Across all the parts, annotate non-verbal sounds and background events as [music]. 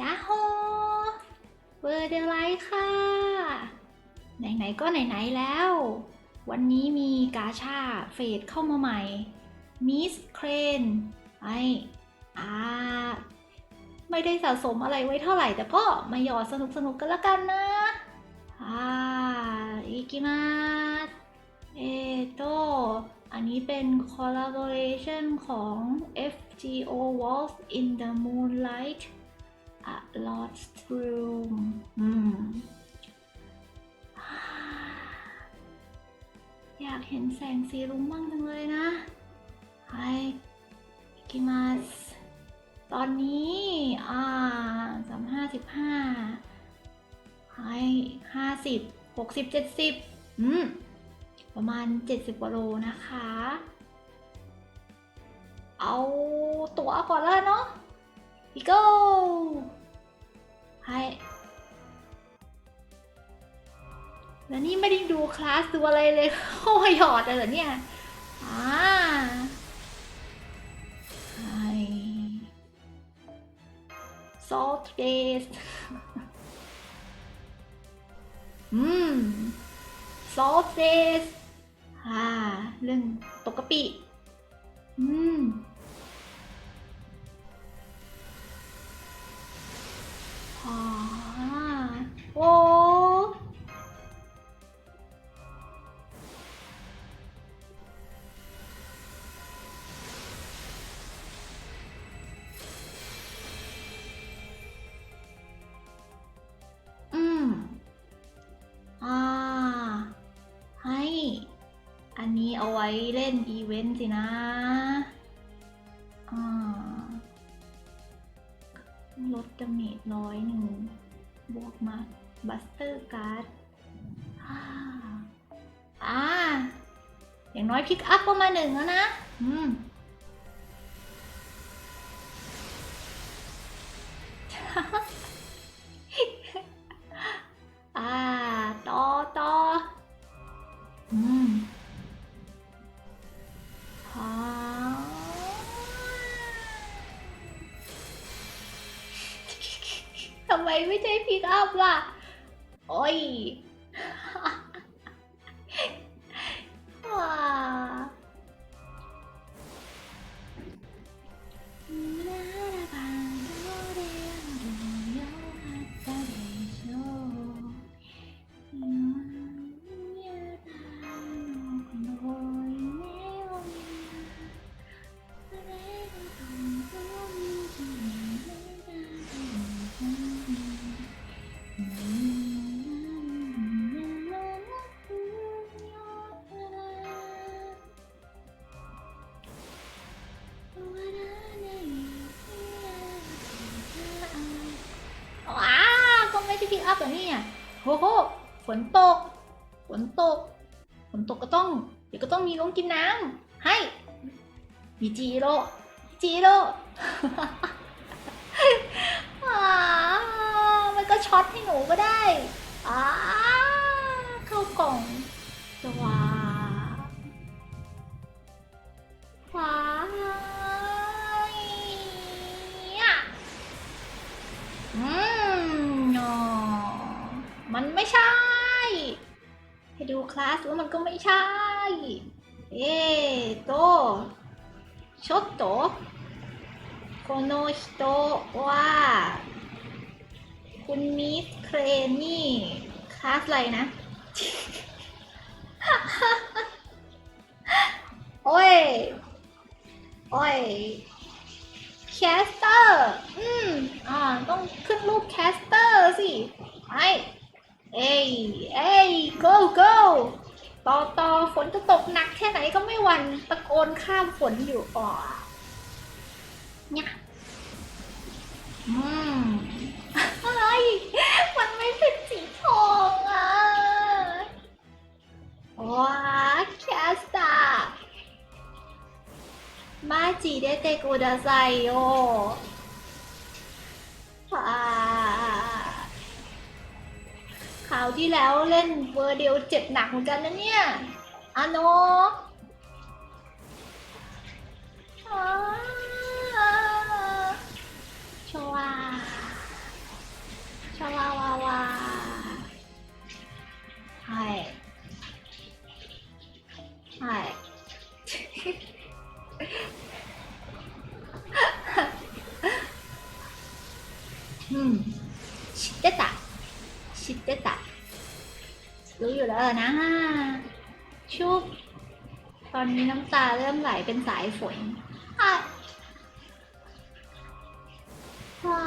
ยาโฮเบอร์เดลไลท์ค่ะ ไหน ๆ ก็ไหน ๆ แล้ว วันนี้มีกาชาเฟดเข้ามาใหม่ มิสเครนไออ่าไม่ได้สะสมอะไรไว้เท่าไหร่ แต่ก็มาหยอดสนุกๆกันละกันนะอ่าอิกิมาสเอโตอันนี้เป็น collaboration ของ FGO Waltz in the Moonlight A Lost Room อืมอยากเห็นแสงสีรุ้งบ้างจังเลยนะไฮกิมัสตอนนี้ อ่าสามห้าสิบห้าไฮห้าสิบหกสิบเจ็ดสิบอืมประมาณ70กว่าโลนะคะ เอาตั๋วก่อนแล้วเนาะพี่โก้ ให้ แล้วนี่ไม่ได้ดูคลาสดูอะไรเลยเข้าหยอดเลยเหรอเนี่ยอ่าให้ salt days อืมซอสเฟสอ่าเรื่องตกกะปิอืม โอ้อืม อ่า ให้ อันนี้เอาไว้เล่นอีเวนต์สินะ อ่า ลดดาเมจร้อยหนึ่งบวกมา บัสเตอร์การ์ดอ่าอาอย่างน้อยพิกอัพก็มาหนึ่งแล้วนะ อืมอ่า ต่อต่ออืมฮาทำไมไม่ใช่พิกอัพล่ะ โโหโหฝนตก ฝนตก ฝนตกก็ต้อง เดี๋ยวก็ต้องมีลงกินน้ำให้มีจีโร่จีโร่มันก็ช็อตให้หนูก็ได้อาเข้ากล่องสว้าว้าอืม ใช่ ให้ดูคลาสว่ามันก็ไม่ใช่ เอโตちょっとこの人ว่า คุณมิสเครนนี่ คลาสอะไรนะ โอ้ย โอ้ย แคสเตอร์ อืม อ่า ต้องขึ้นรูปแคสเตอร์สิไป เอ้ยเอ้ย go go ต่อต่อฝนจะตกหนักแค่ไหนก็ไม่หวั่นตะโกนข้ามฝนอยู่อ่อเนี่ยอืมอะไรมันไม่เป็นสีทองอะว้าแคสตามาจิเดเตกุดาไซโยอ่า คราวที่แล้วเล่นเวอร์เดียวเจ็บหนักเหมือนกันนะเนี่ยอาโนอ เริ่มไหลเป็นสายฝนอะว้า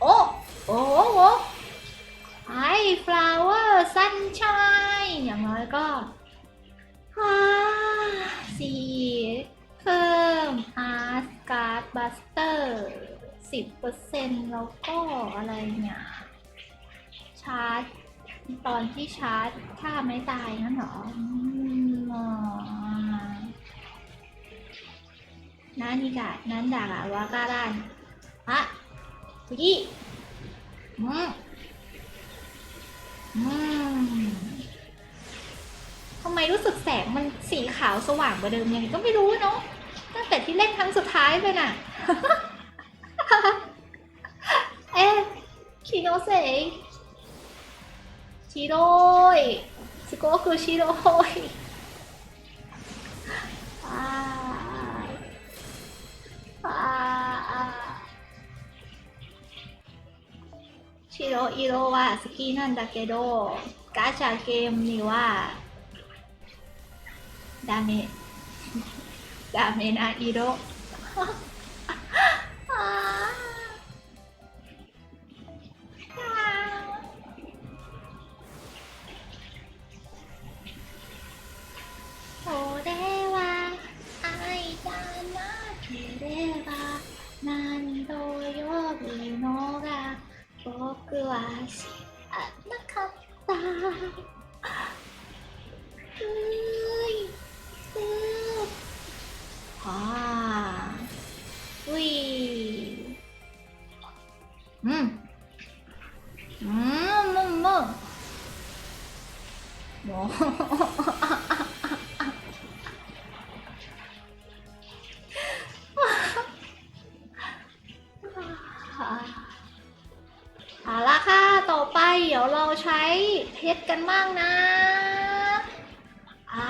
โอ้โอ้โหไอฟลาวเวอร์ซันช n ยอย่างน้อยก็ฮ่าสี่เพิ่มอาร์ตการ์ดบัสเตอร์สิบเปอร์เซ็นต์แล้วก็อะไรเนี่ยชาร์จ ตอนที่ชาร์จ ถ้าไม่ตายนั่นเหรออืมอ๋อ何がなんだかわからんあ次うんอืมทำไมรู้สึกแสงมันสีขาวสว่างกว่าเดิมยังไงก็ไม่รู้เนาะตั้งแต่ที่เล่นครั้งสุดท้ายไปน่ะ เอ๊ะคิโนเซ 白い。すごく白い。あー。あ白色は好きなんだけどガチャゲームにはダメ。ダメな色。あ [laughs] あ ยวเราใช้เพชรกันบ้างนะ อ่า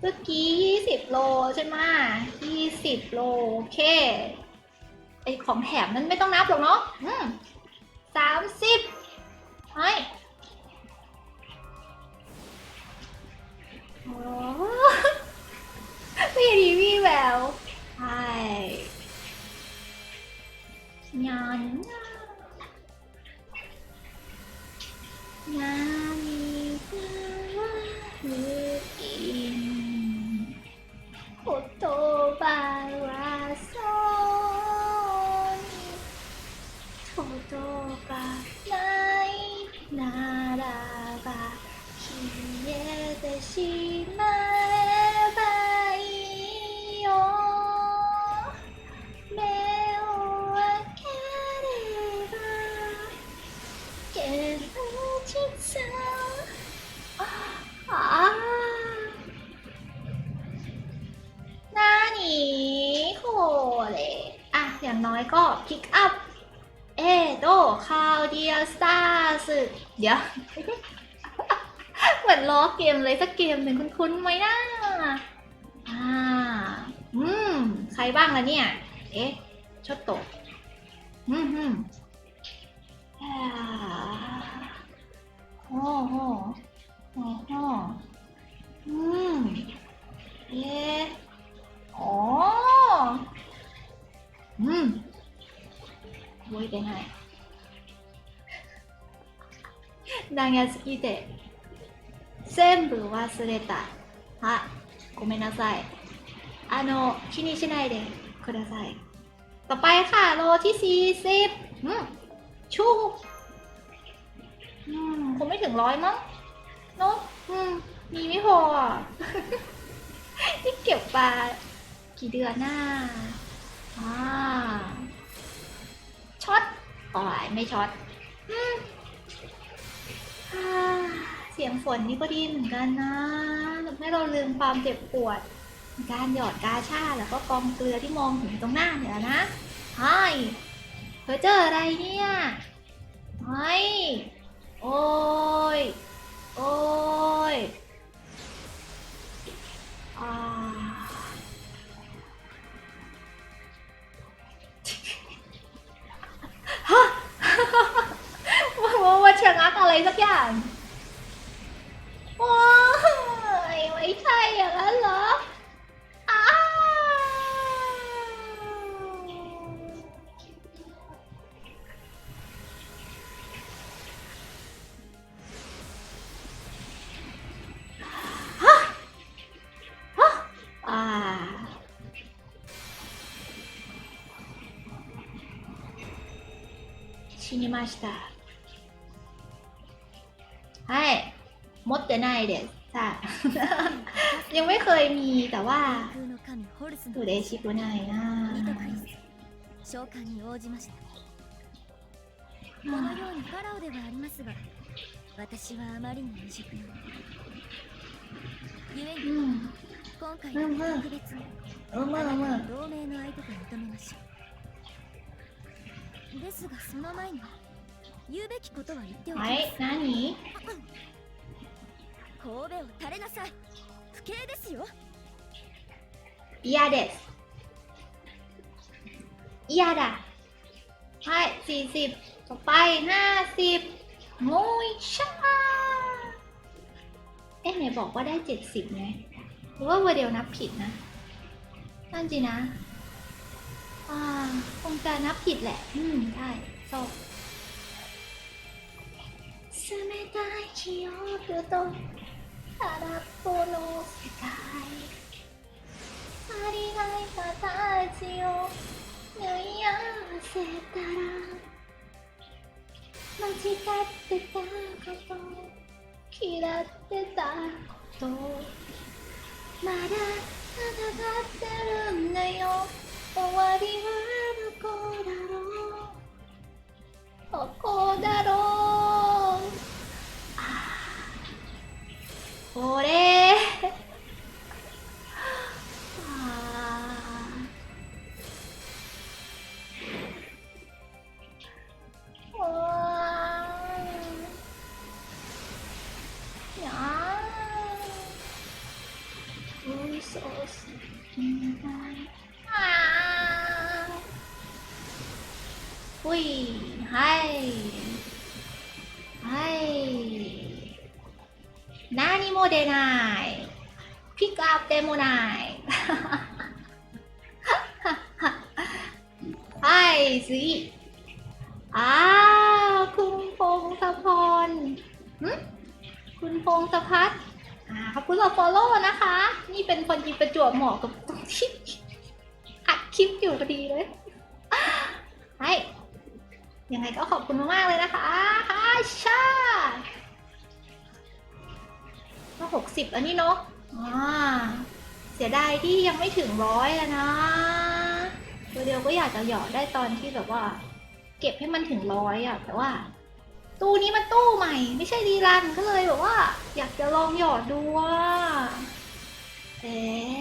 เมื่อกี้ 20 โลใช่ไหม20 โล โอเค ไอของแถมนั้นไม่ต้องนับหรอกเนาะอืม อย่างน้อยก็พิกอัพ เอโดคาวเดียสตาสึเดี๋ยว เหมือนล้อเกมเลยสักเกมหนึ่งคุ้นๆไหมนะอ่า อืม ใครบ้างล่ะเนี่ย เอ๊ะชดโตอืมอืมอ่าโอ้โหโอ้โหอืมเอ๊ะอ๋อ อืม覚えてない。長すぎて全部忘れた。あ、ごめんなさい。あの、気にしないでください。ต่อไปค่ะ โลที่สี่สิบอืมชูอืมคงไม่ถึงร้อยมั้งเนอะอืม มีไม่พออ่ะ นี่เก็บปลากี่เดือนหน้าอ่า ช็อตอ๋อยไม่ช็อตอเสียงฝนนี่ก็ดีเหมือนกันนะทำให้เราลืมความเจ็บปวด การหยอดกาชาแล้วก็กองเกลือที่มองเห็นตรงหน้าเนี่ยนะไฮ้เธอเจออะไรเนี่ยไฮ้โอ้ย โอ้ยอ่า ฮะว่าว่าชะงักอะไรสักอย่างโอ้ยไม่ใช่อย่างนั้นเหรอ 死にました。はい。持ってないです。さあ。[laughs] ยังไม่เคยมีแต่ว่า 空の神ホルスの嬉しくないなミトクリス召喚に応じましたこのようにファラオではありますが私はあまりに未熟なゆえうにん。今回うんうんは特別にうむあなたうむ。の同盟の相手と認めましょう ですがその前に言うべきことは言っておきます、はい。何[laughs] 神戸を垂れなさい不敬ですよ嫌です。嫌だ。はい。สี่สิบต่อไปห้าสิบโมยชาเอ๊ะไหนบอกว่าได้เจ็ดสิบไงหรือว่าวันเดียวนับผิดนะ นั่นจีนะ อ่า คงจะนับผิดแหละ อืม ใช่โซ่冷たい記憶と空っぽの世界ありない形を縫い合わせたら間違ってたこと嫌ってたことまだ戦ってるんだよ 終わりはどこだろうどこだろう。あーこれ งศพัฒน์อ่าขอบคุณสำหรับ follow นะคะ นี่เป็นคนจีประจวบเหมาะกับตรงที่อัดคลิปอยู่พอดีเลยใช่ยังไงก็ขอบคุณมากๆเลยนะคะฮาชาก็หกสิบแล้วนี่เนาะอ่าเสียดายที่ยังไม่ถึงร้อยอะนะตัวเดียวก็อยากจะหยอดได้ตอนที่แบบว่า เก็บให้มันถึงร้อยอะแต่ว่า ตู้นี้มันตู้ใหม่ ไม่ใช่รีรันก็เลยแบบว่า อยากจะลองหยอดดูว่าเอ๊ะ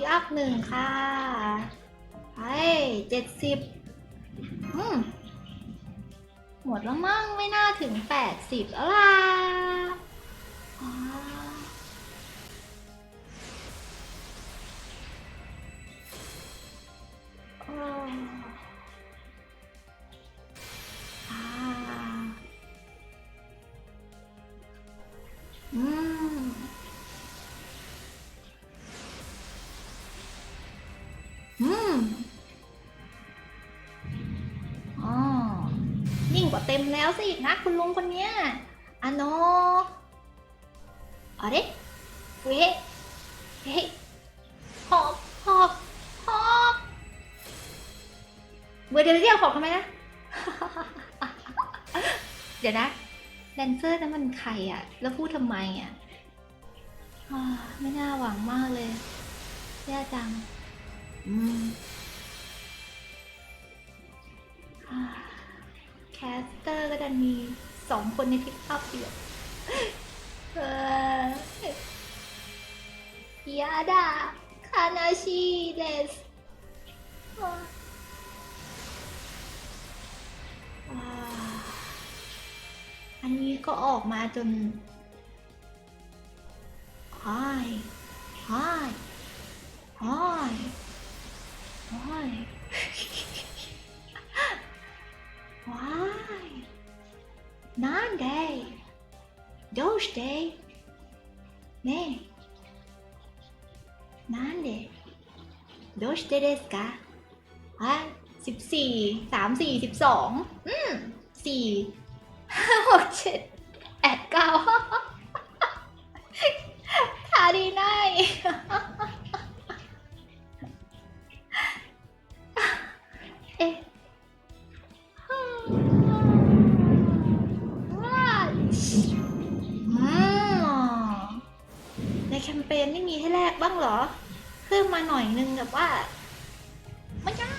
พี่อัพหนึ่งค่ะไปเจ็ดสิบหมดแล้วมั้งไม่น่าถึงแปดสิบแล้วล่ะ เต็มแล้วสินะคุณลุงคนเนี้ยอะโนอะเรเฮ้เฮ้หอบหอบหอบเบอร์เดียวเรียกหอบทำไมนะ เดี๋ยวนะแดนเซอร์นั้นมันใครอะแล้วพูดทำไมอะอ่าไม่น่าหวังมากเลยแย่จัง อืม แคสเตอร์ก็ดันมีสองคนในพิกอัพเดียวเออยาดาคานาชิเดสอันนี้ก็ออกมาจนไฮไฮไฮไฮว้า してねえなんでどうしてですかはいสิบสี่สามสี่สิบสองอืมสี่ห้าหกเจ็ดแปดเก้า ทาดีไนเอ๊ะ ในแคมเปญไม่มีให้แลกบ้างเหรอ เพิ่มมาหน่อยนึงแบบว่าไม่ยาก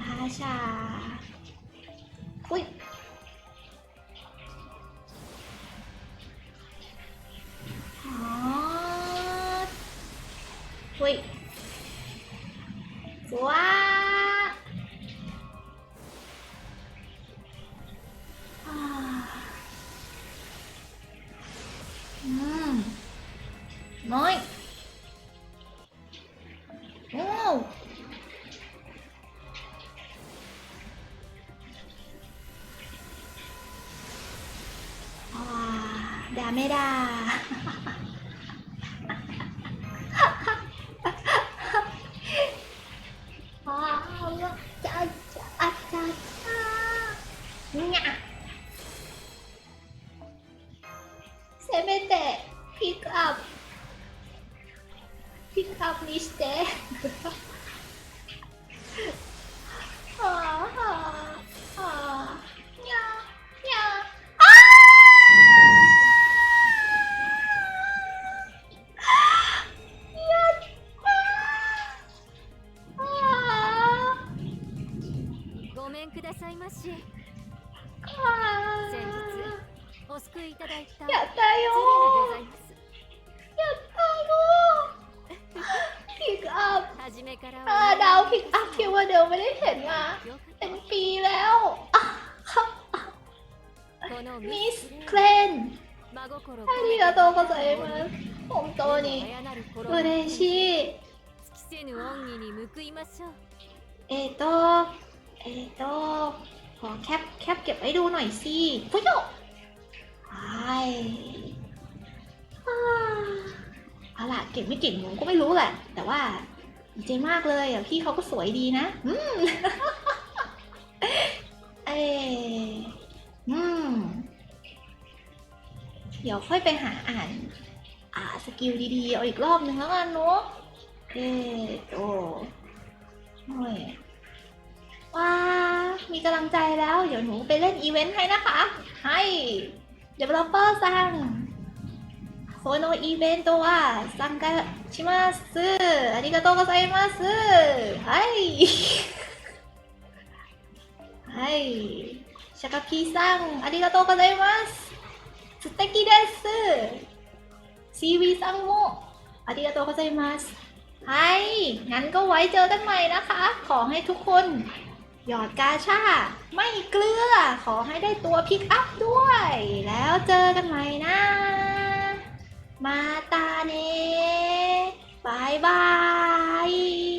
อาชา อุ้ย ด がとうございます本当に嬉しい尽きせぬ恩義に報いましょうえっ、ー、とえっ、ー、とขอแคปแคปเก็บไว้ดูหน่อยสิฟุยโยใช่อ่าเอาล่ะเก่งไม่เก่งหนูก็ไม่รู้แหละ แต่ว่าดีใจมากเลยอ่ะพี่เขาก็สวยดีนะ อืม เอออืม เดี๋ยวค่อยไปหาอ่าน อ่าสกิลดีๆ เอาอีกรอบนึงแล้วกันเนาะเออโอ้โอ้ยว้า มีกำลังใจแล้ว เดี๋ยวหนูไปเล่นอีเวนต์ให้นะคะ ให้ developer สั่งโซโนอีเวนต์ตัวซังกาชิมาสึありがとうございますはいはいシャカピーさんありがとうございます สเต็กิเดซึซีวีซังโมอาริยาโตเข้าใจมัสไองั้นก็ไว้เจอกันใหม่นะคะ ขอให้ทุกคน หยอดกาชา ไม่เกลือ ขอให้ได้ตัวพิกอัพด้วย แล้วเจอกันใหม่นะ มาตาเนบายบาย